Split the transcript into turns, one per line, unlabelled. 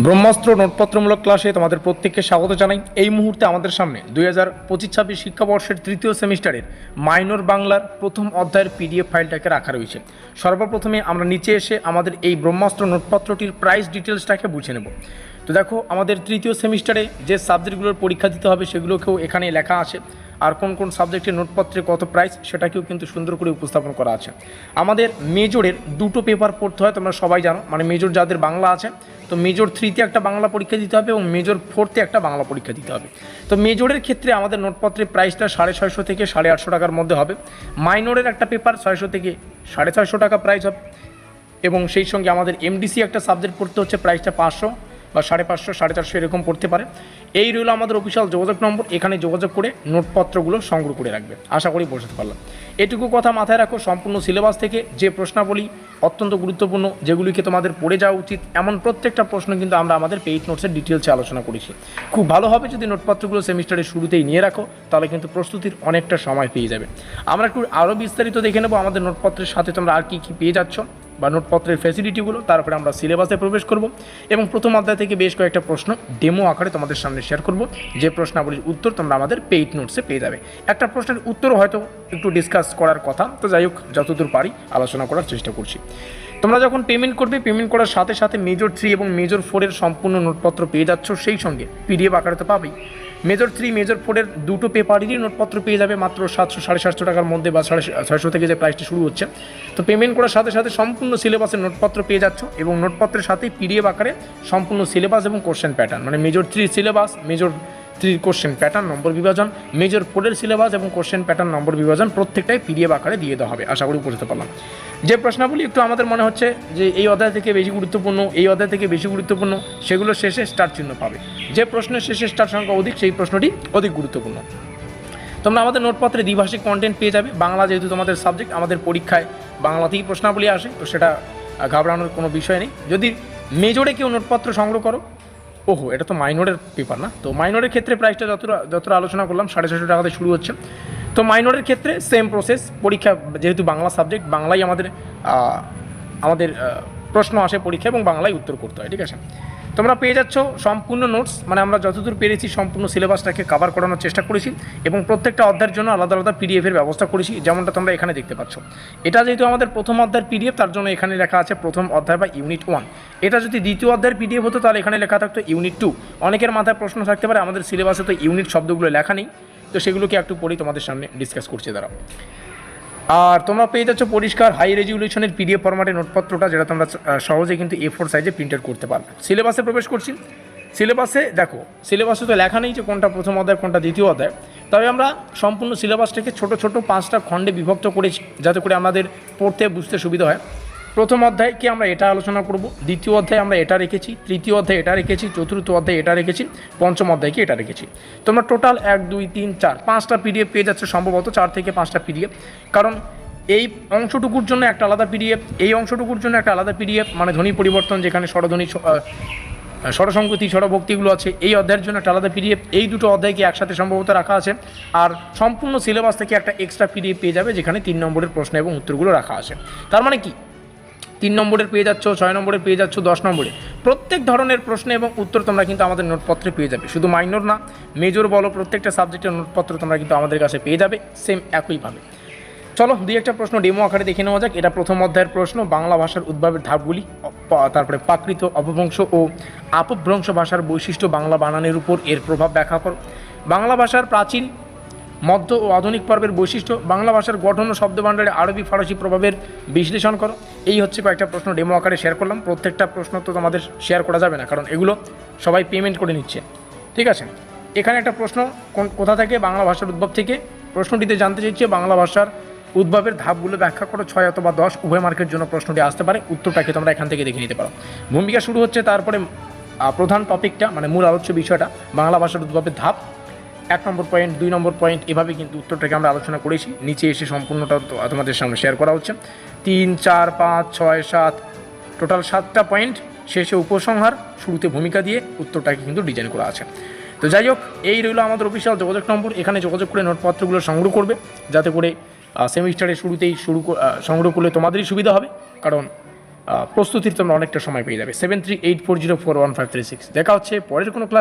ব্রহ্মাস্ত্র নোটপত্রমূলক ক্লাসে তোমাদের প্রত্যেককে স্বাগত জানাই। এই মুহূর্তে আমাদের সামনে দুই হাজার পঁচিশ ছাব্বিশ শিক্ষাবর্ষের তৃতীয় সেমিস্টারের মাইনর বাংলার প্রথম অধ্যায়ের পিডিএফ ফাইলটাকে রাখা রয়েছে। সর্বপ্রথমে আমরা নিচে এসে আমাদের এই ব্রহ্মাস্ত্র নোটপত্রটির প্রাইস ডিটেলসটাকে বুঝে নেব। তো দেখো, আমাদের তৃতীয় সেমিস্টারে যে সাবজেক্টগুলোর পরীক্ষা দিতে হবে সেগুলোকেও এখানে লেখা আছে। আর কোন কোন সাবজেক্টের নোটপত্রে কত প্রাইস সেটাকেও কিন্তু সুন্দর করে উপস্থাপন করা আছে। আমাদের মেজরের দুটো পেপার পড়তে হয়, তোমরা সবাই জানো। মানে মেজর যাদের বাংলা আছে, তো মেজর থ্রিতে একটা বাংলা পরীক্ষা দিতে হবে এবং মেজর ফোরতে একটা বাংলা পরীক্ষা দিতে হবে। তো মেজরের ক্ষেত্রে আমাদের নোটপত্রের প্রাইসটা সাড়ে ছয়শো থেকে সাড়ে আটশো টাকার মধ্যে হবে। মাইনরের একটা পেপার ছয়শো থেকে সাড়ে ছয়শো টাকা প্রাইস হবে। এবং সেই সঙ্গে আমাদের এমডিসি একটা সাবজেক্ট পড়তে হচ্ছে প্রাইসটা পাঁচশো। বা সাড়ে পাঁচশো, সাড়ে চারশো এরকম পড়তে পারে। এই রইল আমাদের অফিসিয়াল যোগাযোগ নম্বর। এখানে যোগাযোগ করে নোটপত্রগুলো সংগ্রহ করে রাখবে আশা করি বোঝাতে পারলাম। এটুকু কথা মাথায় রাখো, সম্পূর্ণ সিলেবাস থেকে যে প্রশ্নাবলী অত্যন্ত গুরুত্বপূর্ণ, যেগুলিকে তোমাদের পড়ে যাওয়া উচিত, এমন প্রত্যেকটা প্রশ্ন কিন্তু আমরা আমাদের পেইড নোটসের ডিটেলসে আলোচনা করেছি। খুব ভালো হবে যদি নোটপত্রগুলো সেমিস্টারের শুরুতেই নিয়ে রাখো, তাহলে কিন্তু প্রস্তুতির অনেকটা সময় পেয়ে যাবে। আমরা একটু আরও বিস্তারিত দেখে নেব আমাদের নোটপত্রের সাথে তোমরা আর কী কী পেয়ে যাচ্ছ। বা নোটপত্রের ফ্যাসিলিটিগুলো তারপরে আমরা সিলেবাসে প্রবেশ করব। এবং প্রথম অধ্যায় থেকে বেশ কয়েকটা প্রশ্ন ডেমো আকারে তোমাদের সামনে শেয়ার করব। যে প্রশ্নাবলীর উত্তর তোমরা আমাদের পেইড নোটসে পেয়ে যাবে। একটা প্রশ্নের উত্তরও হয়তো একটু ডিসকাস করার কথা, তো যাই হোক, যতদূর পারি আলোচনা করার চেষ্টা করছি। তোমরা যখন পেমেন্ট করবে পেমেন্ট করার সাথে সাথে মেজর থ্রি এবং মেজর ফোরের সম্পূর্ণ নোটপত্র পেয়ে যাচ্ছ, সেই সঙ্গে পিডিএফ আকারে তো পাবেই। মেজর থ্রি মেজর ফোরের দুটো পেপারেরই নোটপত্র পেয়ে যাবে মাত্র সাতশো, সাড়ে সাতশো টাকার মধ্যে বা সাড়ে ছয়শো থেকে যে প্রাইসটি শুরু হচ্ছে। তো পেমেন্ট করার সাথে সাথে সম্পূর্ণ সিলেবাসের নোটপত্র পেয়ে যাচ্ছ এবং নোটপত্রের সাথেই পিডিএফ আকারে সম্পূর্ণ সিলেবাস এবং কোশ্চেন প্যাটার্ন মানে মেজর থ্রি সিলেবাস মেজর থ্রির কোশ্চেন প্যাটার্ন নম্বর বিভাজন মেজর ফোরের সিলেবাস এবং কোশ্চেন প্যাটার্ন নম্বর বিভাজন প্রত্যেকটাই পিডিএফ আকারে দিয়ে দেওয়া হবে। আশা করি বুঝতে পারলাম। যে প্রশ্নাবলী একটু আমাদের মনে হচ্ছে যে এই অধ্যায় থেকে বেশি গুরুত্বপূর্ণ, এই অধ্যায় থেকে বেশি গুরুত্বপূর্ণ সেগুলো শেষে স্টার চিহ্ন পাবে। যে প্রশ্নের শেষে স্টার সংখ্যা অধিক, সেই প্রশ্নটি অধিক গুরুত্বপূর্ণ। তোমরা আমাদের নোটপত্রে দ্বিভাষিক কন্টেন্ট পেয়ে যাবে। বাংলা যেহেতু তোমাদের সাবজেক্ট আমাদের পরীক্ষায় বাংলাতেই প্রশ্নাবলী আসে, তো সেটা ঘাবড়ানোর কোনো বিষয় নেই। যদি মেজরে কেউ নোটপত্র সংগ্রহ করো ওহো, এটা তো মাইনরের পেপার না? তো মাইনরের ক্ষেত্রে প্রাইসটা যতটা যতটা আলোচনা করলাম, সাড়ে ছশো টাকাতে শুরু হচ্ছে। তো মাইনরের ক্ষেত্রে সেম প্রসেস পরীক্ষা, যেহেতু বাংলা সাবজেক্ট বাংলাই আমাদের আমাদের প্রশ্ন আসে পরীক্ষা এবং বাংলায় উত্তর করতে হয়, ঠিক আছে? তোমরা পেয়ে যাচ্ছ সম্পূর্ণ নোটস মানে আমরা যতদূর পেরেছি সম্পূর্ণ সিলেবাসটাকে কভার করানোর চেষ্টা করেছি এবং প্রত্যেকটা অধ্যায়ের জন্য আলাদা আলাদা পিডিএফের ব্যবস্থা করেছি, যেমনটা তোমরা এখানে দেখতে পাচ্ছ। এটা যেহেতু আমাদের প্রথম অধ্যায়ের পিডিএফ তার জন্য এখানে লেখা আছে প্রথম অধ্যায় বা ইউনিট ওয়ান এটা যদি দ্বিতীয় অধ্যায়ের পিডিএফ হতো, তাহলে এখানে লেখা থাকতো ইউনিট টু অনেকের মাথায় প্রশ্ন থাকতে পারে, আমাদের সিলেবাসে তো ইউনিট শব্দগুলো লেখা নেই। তো সেগুলোকে একটু পরেই তোমাদের সামনে ডিসকাস করছে, দাঁড়াও। আর তোমরা পেয়ে যাচ্ছ পরিষ্কার হাই রেজুলেশনের পিডিএফ ফরম্যাটে নোটপত্রটা, যেটা তোমরা সহজে কিন্তু এ ফোর সাইজে প্রিন্টার করতে পারবে। সিলেবাসে প্রবেশ করছি। সিলেবাসে দেখো সিলেবাসে তো লেখা নেই যে কোনটা প্রথম অধ্যায়, কোনটা দ্বিতীয় অধ্যায়। তবে আমরা সম্পূর্ণ সিলেবাসটাকে ছোট ছোট পাঁচটা খণ্ডে বিভক্ত করেছি, যাতে করে আমাদের পড়তে, বুঝতে সুবিধা হয়। প্রথম অধ্যায় কি আমরা এটা আলোচনা করব দ্বিতীয় অধ্যায়ে আমরা এটা রেখেছি তৃতীয় অধ্যায়ে এটা রেখেছি চতুর্থ অধ্যায়ে এটা রেখেছি পঞ্চম অধ্যায়কে এটা রেখেছি। তোমরা টোটাল এক দুই তিন চার পাঁচটা পিডিএফ পেয়ে যাচ্ছে সম্ভবত চার থেকে পাঁচটা পিডিএফ কারণ এই অংশটুকুর জন্য একটা আলাদা পিডিএফ এই অংশটুকুর জন্য একটা আলাদা পিডিএফ মানে ধ্বনি পরিবর্তন যেখানে স্বরধ্বনি স- আহ, স্বরসংগতি স্বরভক্তিগুলো আছে এই অধ্যায়ের জন্য একটা আলাদা পিডিএফ এই দুটো অধ্যায়কে একসাথে সম্ভবত রাখা আছে। আর সম্পূর্ণ সিলেবাস থেকে একটা এক্সট্রা পিডিএফ পেয়ে যাবে যেখানে তিন নম্বরের প্রশ্ন এবং উত্তরগুলো রাখা আছে। তার মানে কি? তিন নম্বরের পেয়ে যাচ্ছ, ছয় নম্বরের পেয়ে যাচ্ছ, দশ নম্বরে। প্রত্যেক ধরনের প্রশ্ন এবং উত্তর তোমরা কিন্তু আমাদের নোটপত্রে পেয়ে যাবে। শুধু মাইনর না মেজর বলো, প্রত্যেকটা সাবজেক্টের নোটপত্র তোমরা কিন্তু আমাদের কাছে পেয়ে যাবে সেম একইভাবে চলো, দুই একটা প্রশ্ন ডেমো আকারে দেখে নেওয়া যাক। এটা প্রথম অধ্যায়ের প্রশ্ন, বাংলা ভাষার উদ্ভাবের ধাপগুলি তারপরে প্রাকৃত অপভ্রংশ ও আপভ্রংশ ভাষার বৈশিষ্ট্য বাংলা বানানের উপর এর প্রভাব ব্যাখ্যা করো। বাংলা ভাষার প্রাচীন মধ্য ও আধুনিক পর্বের বৈশিষ্ট্য, বাংলা ভাষার গঠন ও শব্দভাণ্ডারে আরবি ফরাসি প্রভাবের বিশ্লেষণ করো। এই হচ্ছে কয়েকটা প্রশ্ন ডেমো আকারে শেয়ার করলাম। প্রত্যেকটা প্রশ্ন তো তোমাদের শেয়ার করা যাবে না, কারণ এগুলো সবাই পেমেন্ট করে নিচ্ছে। ঠিক আছে? এখানে একটা প্রশ্ন, কোন, কোথা থেকে? বাংলা ভাষার উদ্ভব থেকে। প্রশ্নটিতে জানতে চাইছে, বাংলা ভাষার উদ্ভবের ধাপগুলো ব্যাখ্যা করো। ছয় অথবা দশ, উভয় মার্কের জন্য প্রশ্নটি আসতে পারে। উত্তরটাকে তোমরা এখান থেকে দেখে নিতে পারো। ভূমিকা শুরু হচ্ছে তারপরে প্রধান টপিকটা মানে মূল আলোচ্য বিষয়টা, বাংলা ভাষার উদ্ভবের ধাপ। এক নম্বর পয়েন্ট দুই নম্বর পয়েন্ট এভাবে কিন্তু উত্তরটাকে আমরা আলোচনা করেছি। নিচে এসে সম্পূর্ণটা তোমাদের সামনে শেয়ার করা হচ্ছে। তিন, চার, পাঁচ, ছয়, সাত টোটাল সাতটা পয়েন্ট শেষে উপসংহার, শুরুতে ভূমিকা দিয়ে উত্তরটাকে কিন্তু ডিজাইন করা আছে। তো যাই হোক, এই রইল আমাদের অফিসিয়াল যোগাযোগ নম্বর। এখানে যোগাযোগ করে নোটপত্রগুলো সংগ্রহ করবে, যাতে করে সেমিস্টারের শুরুতেই শুরু সংগ্রহ করলে তোমাদেরই সুবিধা হবে। কারণ প্রস্তুতির তোমরা অনেকটা সময় পেয়ে যাবে। Seven three eight four zero four one five three six দেখা হচ্ছে পরের কোনো ক্লাস